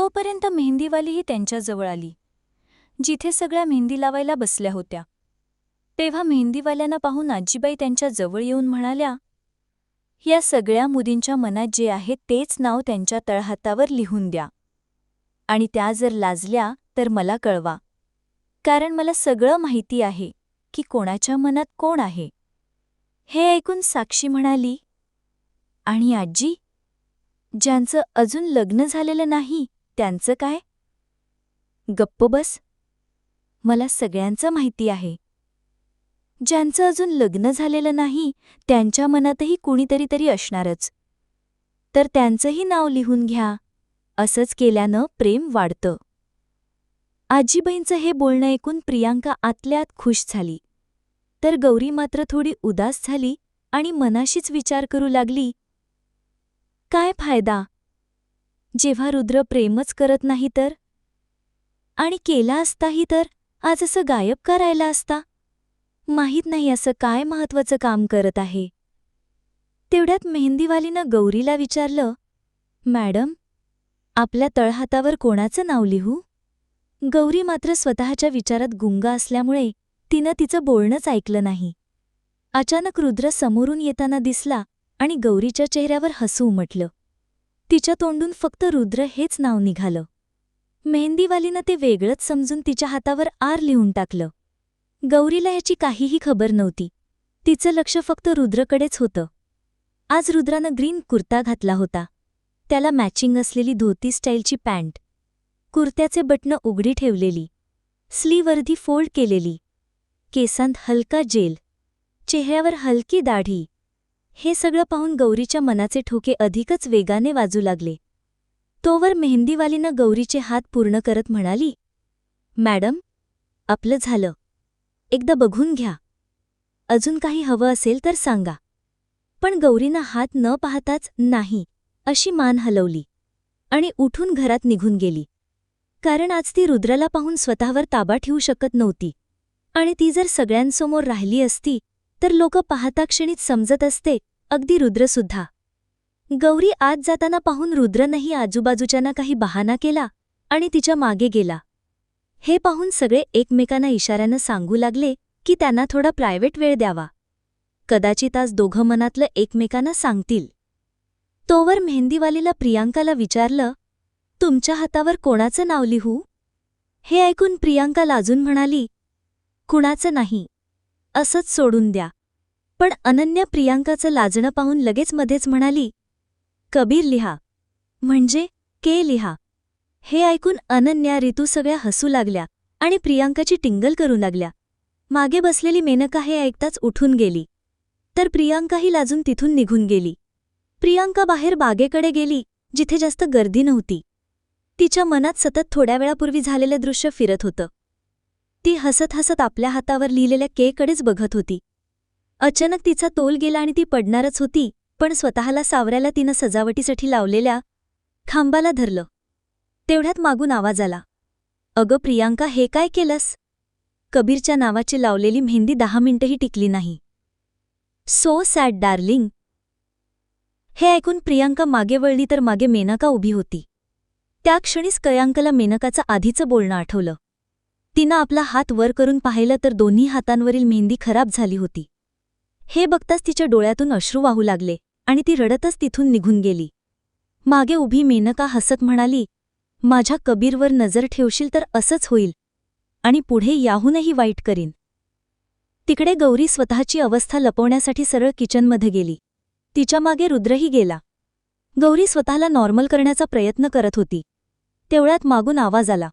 तोपर्यंत मेहंदीवालीही त्यांच्याजवळ आली. जिथे सगळ्या मेहंदी लावायला बसल्या होत्या. तेव्हा मेहंदीवाल्यांना पाहून आजीबाई त्यांच्या जवळ येऊन म्हणाल्या या सगळ्या मुदींच्या मनात जे आहे तेच नाव त्यांच्या तळहातावर लिहून द्या. आणि त्या जर लाजल्या तर मला कळवा. कारण मला सगळं माहिती आहे की कोणाच्या मनात कोण आहे. हे ऐकून साक्षी म्हणाली आणि आजी ज्यांचं अजून लग्न झालेलं नाही त्यांचं काय? गप्प बस. मला सगळ्यांचं माहिती आहे. ज्यांचं अजून लग्न झालेलं नाही त्यांच्या मनातही कुणीतरी तरी असणारच. तर त्यांचंही नाव लिहून घ्या. असंच केल्यानं प्रेम वाढतं. आजीबाईंचं हे बोलणं ऐकून प्रियांका आतल्यात खुश झाली. तर गौरी मात्र थोडी उदास झाली आणि मनाशीच विचार करू लागली. काय फायदा? जेव्हा रुद्र प्रेमच करत नाही तर? आणि केला असताही तर आज असं गायब करायला असता? माहीत नाही असं काय महत्वाचं काम करत आहे. तेवढ्यात मेहंदीवालीनं गौरीला विचारलं मॅडम आपल्या तळहातावर कोणाचं नाव लिहू? गौरी मात्र स्वतःच्या विचारात गुंग असल्यामुळे तिनं तिचं बोलणंच ऐकलं नाही. अचानक रुद्र समोरून येताना दिसला आणि गौरीच्या चेहऱ्यावर हसू उमटलं. तिच्या तोंडून फक्त रुद्र हेच नाव निघालं. मेहंदीवालीनं ते वेगळंच समजून तिच्या हातावर आर लिहून टाकलं. गौरीला याची काहीही खबर नव्हती. तिचं लक्ष फक्त रुद्रकडेच होतं. आज रुद्रानं ग्रीन कुर्ता घातला होता. त्याला मॅचिंग असलेली धोती स्टाईलची पॅन्ट. कुर्त्याचे बटणं उघडी ठेवलेली. स्लीवर्धी फोल्ड केलेली. केसांत हलका जेल. चेहऱ्यावर हलकी दाढी. हे सगळं पाहून गौरीच्या मनाचे ठोके अधिकच वेगाने वाजू लागले. तोवर मेहंदीवालीनं गौरीचे हात पूर्ण करत म्हणाली मॅडम आपलं झालं. एकदा बघून घ्या. अजून काही हवं असेल तर सांगा. पण गौरीनं हात न पाहताच नाही अशी मान हलवली आणि उठून घरात निघून गेली. कारण आज ती रुद्राला पाहून स्वतःवर ताबा ठेवू शकत नव्हती आणि ती जर सगळ्यांसमोर राहिली असती तर लोक पाहताक्षणीच समजत असते अगदी रुद्रसुद्धा. गौरी आत जाताना पाहून रुद्रनही आजूबाजूच्यानं काही बहाना केला आणि तिच्यामागे गेला. हे पाहून सगळे एकमेकांना इशाऱ्यानं सांगू लागले की त्यांना थोडा प्रायव्हेट वेळ द्यावा. कदाचित आज दोघं मनातलं एकमेकांना सांगतील. तोवर मेहंदीवालीला प्रियांकाला विचारलं तुमच्या हातावर कोणाचं नाव लिहू? हे ऐकून प्रियांका लाजून म्हणाली कुणाचं नाही. असंच सोडून द्या. पण अनन्या प्रियांकाचं लाजणं पाहून लगेच मध्येच म्हणाली कबीर लिहा. म्हणजे? के लिहा? हे ऐकून अनन्या ऋतू सगळ्या हसू लागल्या आणि प्रियांकाची टिंगल करू लागल्या. मागे बसलेली मेनका हे ऐकताच उठून गेली. तर प्रियांकाही लाजून तिथून निघून गेली. प्रियांका बाहेर बागेकडे गेली जिथे जास्त गर्दी नव्हती. तिच्या मनात सतत थोड्या वेळापूर्वी झालेलं दृश्य फिरत होतं. ती हसत हसत आपल्या हातावर लिहिलेल्या केकडेच बघत होती. अचानक तिचा तोल गेला आणि ती पडणारच होती पण स्वतःला सावरायला तिनं सजावटीसाठी लावलेल्या खांबाला धरलं. तेवढ्यात मागून आवाज आला. अगं प्रियांका हे काय केलंस? कबीरच्या नावाची लावलेली मेहंदी दहा मिनिटंही टिकली नाही. सो सॅड डार्लिंग हे ऐकून प्रियांका मागे वळली तर मागे मेनका उभी होती. त्या क्षणीच कयांकला मेनकाचं आधीचं बोलणं आठवलं. तिनं आपला हात वर करून पाहिलं तर दोन्ही हातांवरील मेहंदी खराब झाली होती. हे बघताच तिच्या डोळ्यातून अश्रू वाहू लागले आणि ती रडतच तिथून निघून गेली. मागे उभी मेनका हसत म्हणाली माझ्या कबीरवर नजर ठेवशील तर असंच होईल आणि पुढे याहूनही वाईट करीन. तिकडे गौरी स्वतःची अवस्था लपवण्यासाठी सरळ किचनमध्ये गेली. तिच्यामागे रुद्रही गेला. गौरी स्वतःला नॉर्मल करण्याचा प्रयत्न करत होती. तेवढ्यात मागून आवाज आला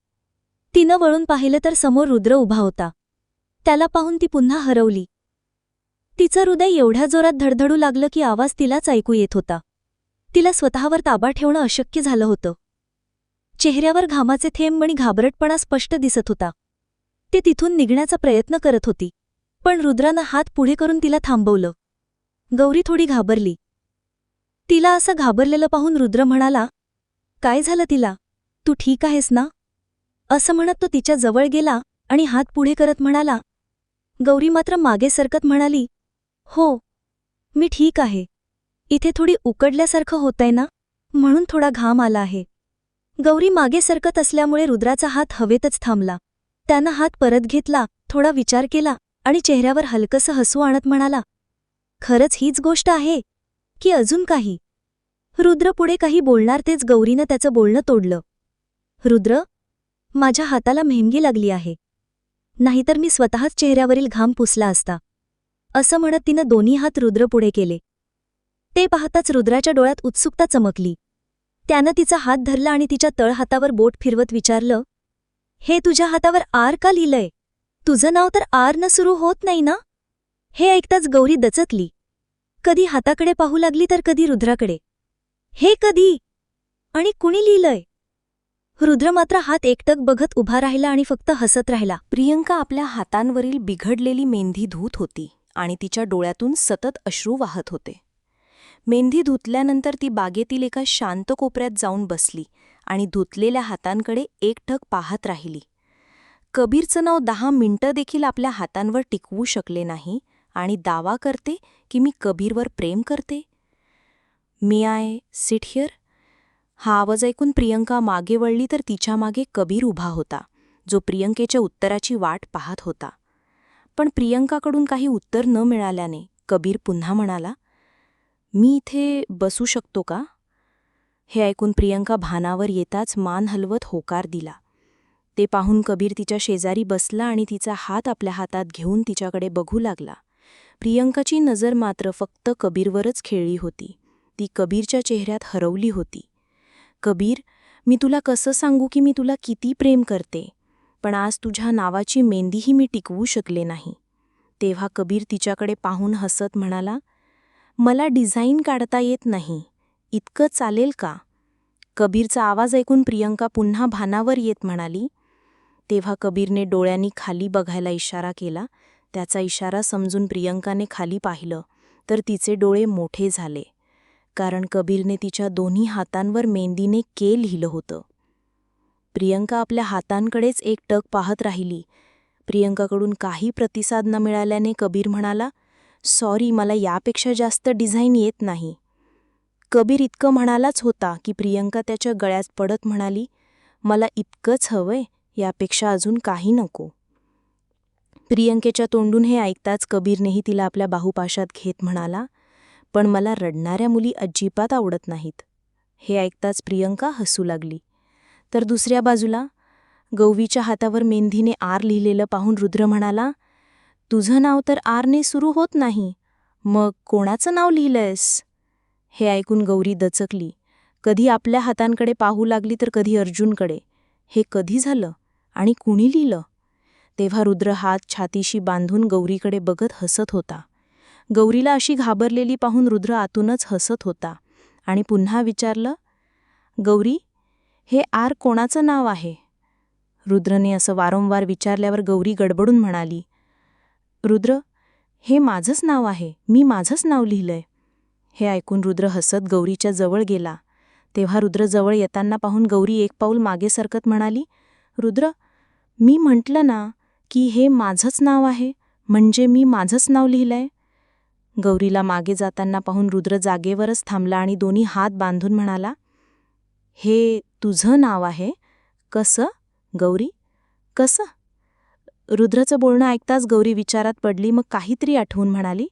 तिनं वळून पाहिलं तर समोर रुद्र उभा होता. त्याला पाहून ती पुन्हा हरवली. तिचं हृदय एवढ्या जोरात धडधडू लागलं की आवाज तिलाच ऐकू येत होता. तिला स्वतःवर ताबा ठेवणं अशक्य झालं होतं. चेहऱ्यावर घामाचे थेंब आणि घाबरटपणा स्पष्ट दिसत होता. ते तिथून निघण्याचा प्रयत्न करत होती पण रुद्रानं हात पुढे करून तिला थांबवलं. गौरी थोडी घाबरली. तिला असं घाबरलेलं पाहून रुद्र म्हणाला काय झालं तिला? तू ठीक आहेस ना? असं म्हणत तो तिच्या जवळ गेला आणि हात पुढे करत म्हणाला गौरी मात्र मागे सरकत म्हणाली हो मी ठीक आहे. इथे थोडी उकडल्यासारखं होतंय ना? म्हणून थोडा घाम आला आहे. गौरी मागे सरकत असल्यामुळे रुद्राचा हात हवेतच थांबला. त्यानं हात परत घेतला थोडा विचार केला आणि चेहऱ्यावर हलकसं हसू आणत म्हणाला खरंच हीच गोष्ट आहे? की अजून काही? रुद्र पुढे काही बोलणार तेच गौरीनं त्याचं बोलणं तोडलं. रुद्र माझ्या हाताला मेहंगी लागली आहे. नाहीतर मी स्वतःच चेहऱ्यावरील घाम पुसला असता. असं म्हणत तिनं दोन्ही हात रुद्र पुढे केले. ते पाहताच रुद्राच्या डोळ्यात उत्सुकता चमकली. त्यानं तिचा हात धरला आणि तिच्या तळहातावर बोट फिरवत विचारलं हे तुझ्या हातावर आर का लिहिलंय? तुझं नाव तर आर न सुरू होत नाही ना? हे ऐकताच गौरी दचकली. कधी हाताकडे पाहू लागली तर कधी रुद्राकडे. हे कधी? आणि कुणी लिहिलंय? रुद्र मात्र हात एकटक बघत उभा राहिला आणि फक्त हसत राहिला. प्रियंका आपल्या हातांवरील बिघडलेली मेंधी धूत होती आणि तिच्या डोळ्यातून सतत अश्रू वाहत होते. मेंधी धुतल्यानंतर ती बागेतील एका शांत कोपऱ्यात जाऊन बसली आणि धुतलेल्या हातांकडे एकटक पाहत राहिली. कबीरचं नाव दहा मिनिटं देखील आपल्या हातांवर टिकवू शकले नाही आणि दावा करते की मी कबीरवर प्रेम करते. मी आय सिट हिअर. हा आवाज ऐकून प्रियंका मागे वळली तर तिच्यामागे कबीर उभा होता जो प्रियंकेच्या उत्तराची वाट पाहत होता. पण प्रियंकाकडून काही उत्तर न मिळाल्याने कबीर पुन्हा म्हणाला मी इथे बसू शकतो का? हे ऐकून प्रियंका भानावर येताच मान हलवत होकार दिला. ते पाहून कबीर तिच्या शेजारी बसला आणि तिचा हात आपल्या हातात घेऊन तिच्याकडे बघू लागला. प्रियंकाची नजर मात्र फक्त कबीरवरच खेळली होती. ती कबीरच्या चेहऱ्यात हरवली होती. कबीर मी तुला कसं सांगू की मी तुला किती प्रेम करते? पण आज तुझ्या नावाची मेंदीही मी टिकवू शकले नाही. तेव्हा कबीर तिच्याकडे पाहून हसत म्हणाला मला डिझाईन काढता येत नाही. इतकं चालेल का? कबीरचा आवाज ऐकून प्रियंका पुन्हा भानावर येत म्हणाली. तेव्हा कबीरने डोळ्यांनी खाली बघायला इशारा केला. त्याचा इशारा समजून प्रियंकाने खाली पाहिलं तर तिचे डोळे मोठे झाले. कारण कबीरने तिच्या दोन्ही हातांवर मेंदीने के लिहिलं होतं. प्रियंका आपल्या हातांकडेच एक टक पाहत राहिली. प्रियंकाकडून काही प्रतिसाद न मिळाल्याने कबीर म्हणाला सॉरी मला यापेक्षा जास्त डिझाईन येत नाही. कबीर इतकं म्हणालाच होता की प्रियंका त्याच्या गळ्यात पडत म्हणाली मला इतकंच हवंय यापेक्षा अजून काही नको. प्रियंकेच्या तोंडून हे ऐकताच कबीरनेही तिला आपल्या बाहुपाशात घेत म्हणाला पण मला रडणाऱ्या मुली अजिबात आवडत नाहीत. हे ऐकताच प्रियंका हसू लागली. तर दुसऱ्या बाजूला गौवीच्या हातावर मेंदीने आर लिहिलेलं पाहून रुद्र म्हणाला तुझं नाव तर आरने सुरू होत नाही. मग कोणाचं नाव लिहिलंयस? हे ऐकून गौरी दचकली. कधी आपल्या हातांकडे पाहू लागली तर कधी अर्जुनकडे. हे कधी झालं? आणि कुणी लिहिलं? तेव्हा रुद्र हात छातीशी बांधून गौरीकडे बघत हसत होता. गौरीला अशी घाबरलेली पाहून रुद्र आतूनच हसत होता आणि पुन्हा विचारलं गौरी हे आर कोणाचं नाव आहे? रुद्रने असं वारंवार विचारल्यावर गौरी गडबडून म्हणाली रुद्र हे माझंच नाव आहे. मी माझंच नाव लिहिलंय. हे ऐकून रुद्र हसत गौरीच्या जवळ गेला. तेव्हा रुद्र जवळ येताना पाहून गौरी एक पाऊल मागे सरकत म्हणाली रुद्र मी म्हटलं ना की हे माझंच नाव आहे. म्हणजे मी माझंच नाव लिहिलंय? गौरीला मागे जाताना पाहून रुद्र जागेवरच थांबला आणि दोन्ही हात बांधून म्हणाला हे तुझं नाव आहे? कसं? गौरी? कसं? रुद्रचं बोलणं ऐकताच गौरी विचारात पडली मग काहीतरी आठवून म्हणाली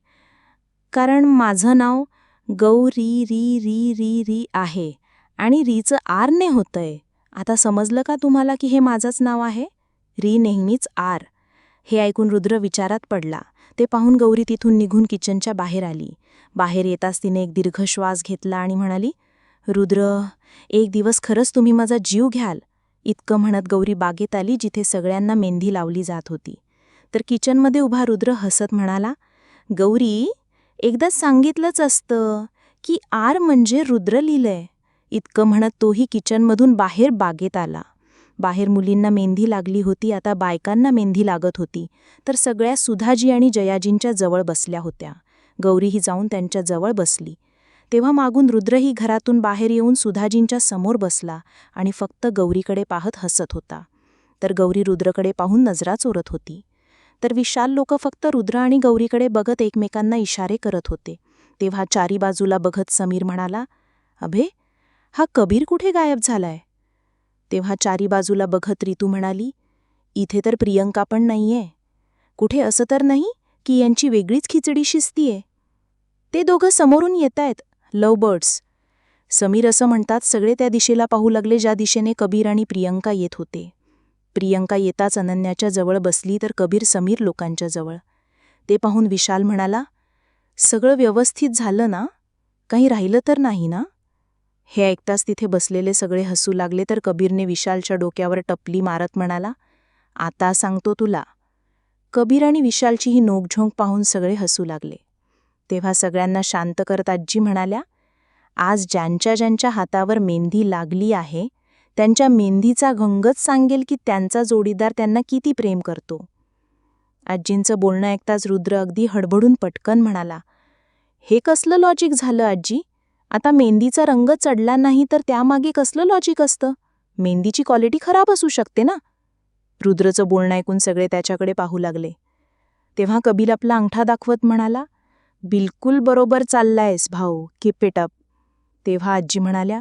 कारण माझं नाव गौरी री री री री आहे आणि रीचं आरने होतंय. आता समजलं का तुम्हाला की हे माझंच नाव आहे? री नेहमीच आर. हे ऐकून रुद्र विचारात पडला. ते पाहून गौरी तिथून निघून किचनच्या बाहेर आली. बाहेर येताच तिने एक दीर्घ श्वास घेतला आणि म्हणाली रुद्र एक दिवस खरंच तुम्ही माझा जीव घ्याल. इतकं म्हणत गौरी बागेत आली जिथे सगळ्यांना मेंदी लावली जात होती. तर किचनमध्ये उभा रुद्र हसत म्हणाला गौरी एकदा सांगितलंच असतं की आर म्हणजे रुद्र लिहिलंय इतकं म्हणत तोही किचनमधून बाहेर बागेत आला. बाहेर मुलींना मेंदी लागली होती आता बायकांना मेंदी लागत होती. तर सगळ्या सुधाजी आणि जयाजींच्या जवळ बसल्या होत्या. गौरीही जाऊन त्यांच्या जवळ बसली. तेव्हा मागून रुद्रही घरातून बाहेर येऊन सुधाजींच्या समोर बसला आणि फक्त गौरीकडे पाहत हसत होता. तर गौरी रुद्रकडे पाहून नजरा चोरत होती. तर विशाल लोक फक्त रुद्र आणि गौरीकडे बघत एकमेकांना इशारे करत होते. तेव्हा चारी बाजूला बघत समीर म्हणाला अभे हा कबीर कुठे गायब झालाय? तेव्हा चारी बाजूला बघत रितू म्हणाली इथे तर प्रियंका पण नाहीये. कुठे असं तर नाही की यांची वेगळीच खिचडी शिजतीये ते दोघं समोरून येतायत. लव बर्ड्स. समीर असं म्हणतात सगळे त्या दिशेला पाहू लागले ज्या दिशेने कबीर आणि प्रियंका येत होते. प्रियंका येताच अनन्याच्या जवळ बसली तर कबीर समीर लोकांच्या जवळ. ते पाहून विशाल म्हणाला सगळं व्यवस्थित झालं ना? काही राहिलं तर नाही ना? हे ऐकताच तिथे बसलेले सगळे हसू लागले तर कबीरने विशालच्या डोक्यावर टपली मारत म्हणाला आता सांगतो तुला. कबीर आणि विशालची ही नोकझोंक पाहून सगळे हसू लागले. तेव्हा सगळ्यांना शांत करत आजी म्हणाल्या आज ज्यांच्या ज्यांच्या हातावर मेंदी लागली आहे त्यांच्या मेंदीचा घंगच सांगेल की त्यांचा जोडीदार त्यांना किती प्रेम करतो. आजींचं बोलणं ऐकताच रुद्र अगदी हडबडून पटकन म्हणाला हे कसलं लॉजिक झालं आजी आता मेहंदीचा रंग चढला नाही तर त्यामागे कसलं लॉजिक असतं? मेहंदीची क्वालिटी खराब असू शकते ना? रुद्रचं बोलणं ऐकून सगळे त्याच्याकडे पाहू लागले. तेव्हा कबील आपला अंगठा दाखवत म्हणाला बिलकुल बरोबर चाललायस भाऊ कीप इट अप तेव्हा आजी म्हणाल्या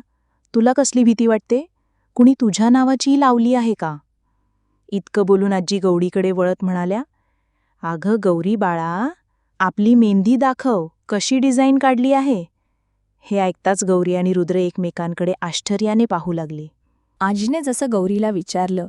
तुला कसली भीती वाटते? कुणी तुझ्या नावाची लावली आहे का? इतकं बोलून आजी गौरीकडे वळत म्हणाल्या अगं गौरी बाळा आपली मेहंदी दाखव कशी डिझाईन काढली आहे? हे ऐकताच गौरी आणि रुद्र एकमेकांकडे आश्चर्याने पाहू लागले. आजीने जसं गौरीला विचारलं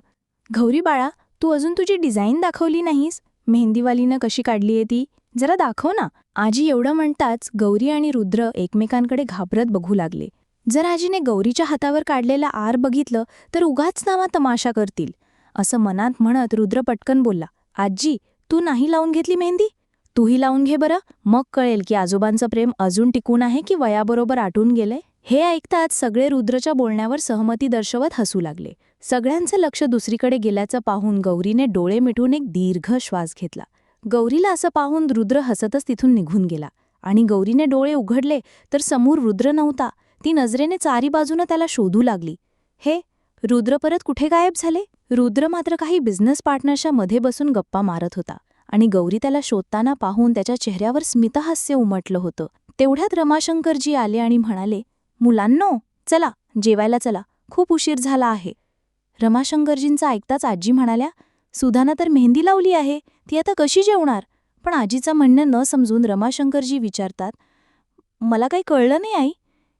गौरी बाळा तू अजून तुझी डिझाईन दाखवली नाहीस? मेहंदीवालीनं कशी काढलीये ती? जरा दाखव ना. आजी एवढं म्हणताच गौरी आणि रुद्र एकमेकांकडे घाबरत बघू लागले. जर आजीने गौरीच्या हातावर काढलेला आर बघितलं तर उगाच नावा तमाशा करतील. असं मनात म्हणत रुद्र पटकन बोलला आजी तू नाही लावून घेतली मेहंदी? तूही लावून घे बरं. मग कळेल की आजोबांचं प्रेम अजून टिकून आहे की वयाबरोबर आटून गेले हे ऐकताच सगळे रुद्रच्या बोलण्यावर सहमती दर्शवत हसू लागले. सगळ्यांचं लक्ष दुसरीकडे गेल्याचं पाहून गौरीने डोळे मिठून एक दीर्घ श्वास घेतला. गौरीला असं पाहून रुद्र हसतच तिथून निघून गेला. आणि गौरीने डोळे उघडले तर समोर रुद्र नव्हता. ती नजरेने चारी बाजूनं त्याला शोधू लागली. हे रुद्र परत कुठे गायब झाले? रुद्र मात्र काही बिझनेस पार्टनरच्या मध्ये बसून गप्पा मारत होता. आणि गौरी त्याला शोधताना पाहून त्याच्या चेहऱ्यावर स्मितहास्य उमटलं होतं. तेवढ्यात रमाशंकरजी आले आणि म्हणाले मुलांनो चला जेवायला चला. खूप उशीर झाला आहे. रमाशंकरजींचा ऐकताच आजी म्हणाल्या सुधानं तर मेहंदी लावली आहे. ती आता कशी जेवणार? पण आजीचं म्हणणं न समजून रमाशंकरजी विचारतात मला काही कळलं नाही आई.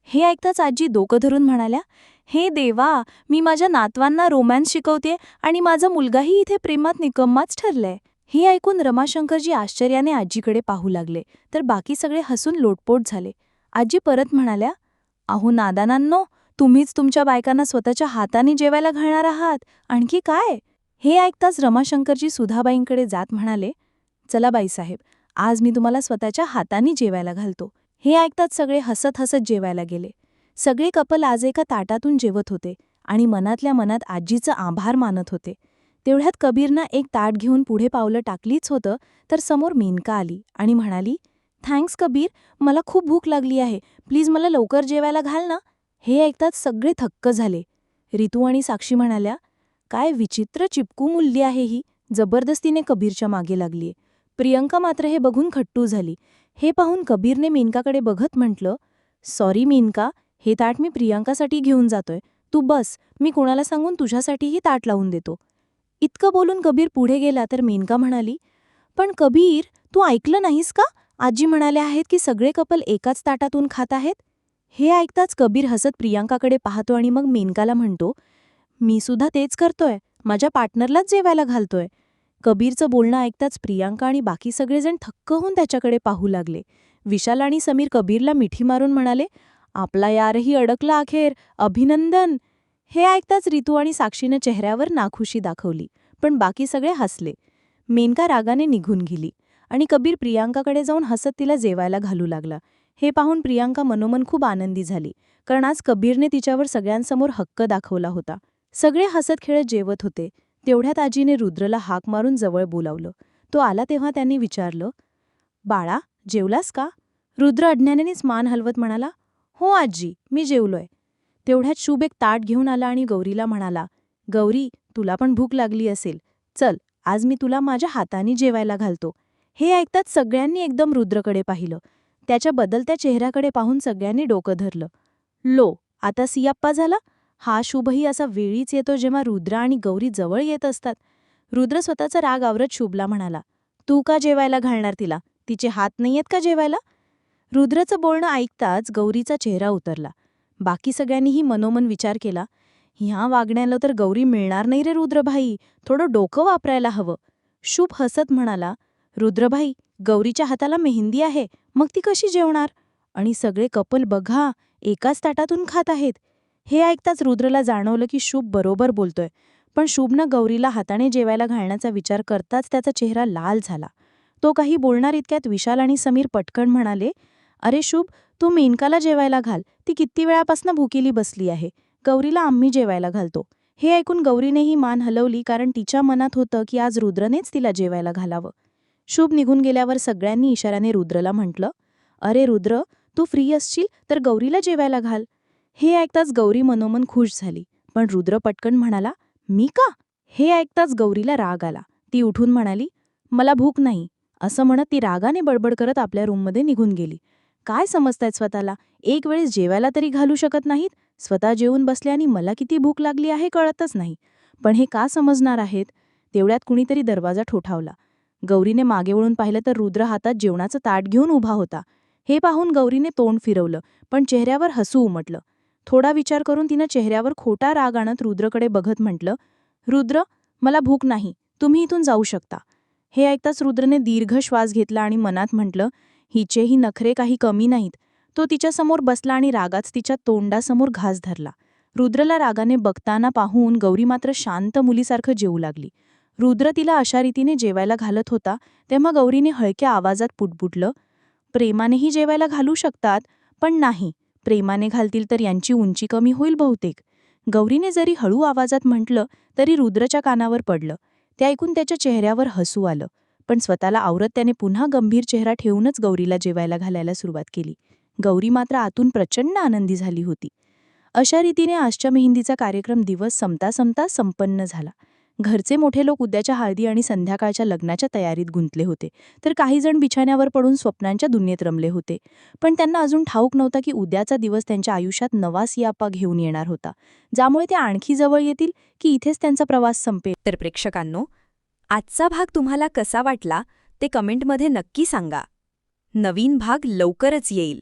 हे ऐकताच आजी डोकं धरून म्हणाल्या हे देवा मी माझ्या नातवांना रोमॅन्स शिकवते आणि माझा मुलगाही इथे प्रेमात निकम्माच ठरलाय. हे ऐकून रमाशंकरजी आश्चर्याने आजीकडे पाहू लागले. तर बाकी सगळे हसून लोटपोट झाले. आजी परत म्हणाल्या अहो नादानांनो तुम्हीच तुमच्या बायकांना स्वतःच्या हाताने जेवायला घालणार आहात. आणखी काय? हे ऐकताच रमाशंकरजी सुधाबाईंकडे जात म्हणाले चला बाईसाहेब आज मी तुम्हाला स्वतःच्या हाताने जेवायला घालतो. हे ऐकताच सगळे हसत हसत जेवायला गेले. सगळे कपल आज एका ताटातून जेवत होते आणि मनातल्या मनात आजीचं आभार मानत होते. तेवढ्यात कबीरनं एक ताट घेऊन पुढे पावलं टाकलीच होतं तर समोर मेनका आली आणि म्हणाली थँक्स कबीर मला खूप भूक लागली आहे. प्लीज मला लवकर जेवायला घाल ना. हे ऐकताच सगळे थक्क झाले. रितू आणि साक्षी म्हणाल्या काय विचित्र चिपकू मुलली आहे ही. जबरदस्तीने कबीरच्या मागे लागलीये. प्रियंका मात्र हे बघून खट्टू झाली. हे पाहून कबीरने मेनकाकडे बघत म्हटलं सॉरी मेनका हे ताट मी प्रियंकासाठी घेऊन जातोय. तू बस मी कोणाला सांगून तुझ्यासाठीही ताट लावून देतो. इतकं बोलून कबीर पुढे गेला तर मेनका म्हणाली पण कबीर तू ऐकलं नाहीस का? आजी म्हणाल्या आहेत की सगळे कपल एकाच ताटातून खात आहेत? हे ऐकताच कबीर हसत प्रियांकाकडे पाहतो आणि मग मेनकाला म्हणतो मी सुद्धा तेच करतोय. माझ्या पार्टनरलाच जेवायला घालतोय. कबीरचं बोलणं ऐकताच प्रियांका आणि बाकी सगळेजण थक्क होऊन त्याच्याकडे पाहू लागले. विशाल आणि समीर कबीरला मिठी मारून म्हणाले आपला यारही अडकला अखेर. अभिनंदन. हे ऐकताच रितू आणि साक्षीनं चेहऱ्यावर नाखुशी दाखवली पण बाकी सगळे हसले. मेनका रागाने निघून गेली आणि कबीर प्रियांकाकडे जाऊन हसत तिला जेवायला घालू लागला. हे पाहून प्रियांका मनोमन खूप आनंदी झाली कारण आज कबीरने तिच्यावर सगळ्यांसमोर हक्क दाखवला होता. सगळे हसत खेळत जेवत होते. तेवढ्यात आजीने रुद्रला हाक मारून जवळ बोलावलं. तो आला तेव्हा त्यांनी विचारलं बाळा जेवलास का? रुद्र अज्ञानेनेच मान हलवत म्हणाला हो आजी मी जेवलोय. तेवढ्यात शुभ एक ताट घेऊन आला आणि गौरीला म्हणाला गौरी तुला पण भूक लागली असेल. चल आज मी तुला माझ्या हाताने जेवायला घालतो. हे ऐकताच सगळ्यांनी एकदम रुद्रकडे पाहिलं. त्याच्या बदलत्या चेहऱ्याकडे पाहून सगळ्यांनी डोकं धरलं. लो आता सियाप्पा झाला? हा शुभही असा वेळीच येतो जेव्हा रुद्र आणि गौरी जवळ येत असतात. रुद्र स्वतःचा राग आवरत शुभला म्हणाला तू का जेवायला घालणार तिला? तिचे हात नाहीयेत का जेवायला? रुद्रचं बोलणं ऐकताच गौरीचा चेहरा उतरला. बाकी सगळ्यांनीही मनोमन विचार केला. ह्या वागण्याला तर गौरी मिळणार नाही रे रुद्रभाई. थोडं डोकं वापरायला हवं. शुभ हसत म्हणाला रुद्रभाई गौरीच्या हाताला मेहंदी आहे. मग ती कशी जेवणार? आणि सगळे कपल बघा एकाच ताटातून खात आहेत. हे ऐकताच रुद्रला जाणवलं की शुभ बरोबर बोलतोय. पण शुभनं गौरीला हाताने जेवायला घालण्याचा विचार करताच त्याचा चेहरा लाल झाला. तो काही बोलणार इतक्यात विशाल आणि समीर पटकन म्हणाले अरे शुभ तू मेनकाला जेवायला घाल. ती किती वेळापासून भुकेली बसली आहे. गौरीला आम्ही जेवायला घालतो. हे ऐकून गौरीनेही मान हलवली कारण तिच्या मनात होतं की आज रुद्रनेच तिला जेवायला घालावं. शुभ निघून गेल्यावर सगळ्यांनी इशाराने रुद्रला म्हटलं अरे रुद्र तू फ्री असशील तर गौरीला जेवायला घाल. हे ऐकताच गौरी मनोमन खुश झाली. पण रुद्र पटकन म्हणाला मी का? हे ऐकताच गौरीला राग आला. ती उठून म्हणाली मला भूक नाही. असं म्हणत ती रागाने बडबड करत आपल्या रूममध्ये निघून गेली. काय समजतायत स्वतःला? एक वेळेस जेवायला तरी घालू शकत नाहीत? स्वतः जेवून बसल्याने आणि मला किती भूक लागली आहे कळतच नाही. पण हे का समजणार आहेत? तेवढ्यात कुणीतरी दरवाजा ठोठावला. गौरीने मागे वळून पाहिलं तर रुद्र हातात जेवणाचं ताट घेऊन उभा होता. हे पाहून गौरीने तोंड फिरवलं पण चेहऱ्यावर हसू उमटलं. थोडा विचार करून तिनं चेहऱ्यावर खोटा राग आणत रुद्रकडे बघत म्हटलं रुद्र मला भूक नाही. तुम्ही इथून जाऊ शकता. हे ऐकताच रुद्रने दीर्घ श्वास घेतला आणि मनात म्हटलं हिचेही नखरे काही कमी नाहीत. तो तिच्यासमोर बसला आणि रागाच तिच्या तोंडासमोर घास धरला. रुद्रला रागाने बघताना पाहून गौरी मात्र शांत मुलीसारखं जेवू लागली. रुद्र तिला अशा रीतीने जेवायला घालत होता तेव्हा गौरीने हळक्या आवाजात पुटपुटलं प्रेमानेही जेवायला घालू शकतात पण नाही. प्रेमाने घालतील तर यांची उंची कमी होईल बहुतेक. गौरीने जरी हळू आवाजात म्हटलं तरी रुद्रच्या कानावर पडलं. ते ऐकून त्याच्या चेहऱ्यावर हसू आलं. पण स्वतःला आवरत त्याने पुन्हा गंभीर चेहरा ठेवूनच गौरीला जेवायला घालायला सुरुवात केली. गौरी मात्र आतून प्रचंड आनंदी झाली होती. अशा रीतीने आजच्या मेहंदीचा कार्यक्रम दिवस संपता संपता संपन्न झाला. घरचे मोठे लोक उद्याच्या हळदी आणि संध्याकाळच्या लग्नाच्या तयारीत गुंतले होते. तर काही जण बिछाण्यावर पडून स्वप्नांच्या दुनियेत रमले होते. पण त्यांना अजून ठाऊक नव्हता की उद्याचा दिवस त्यांच्या आयुष्यात नवा सियापा घेऊन येणार होता. ज्यामुळे ते आणखी जवळ येतील की इथेच त्यांचा प्रवास संपेल. तर प्रेक्षकांनो आजचा भाग तुम्हाला कसा वाटला ते कमेंटमध्ये नक्की सांगा. नवीन भाग लवकरच येईल.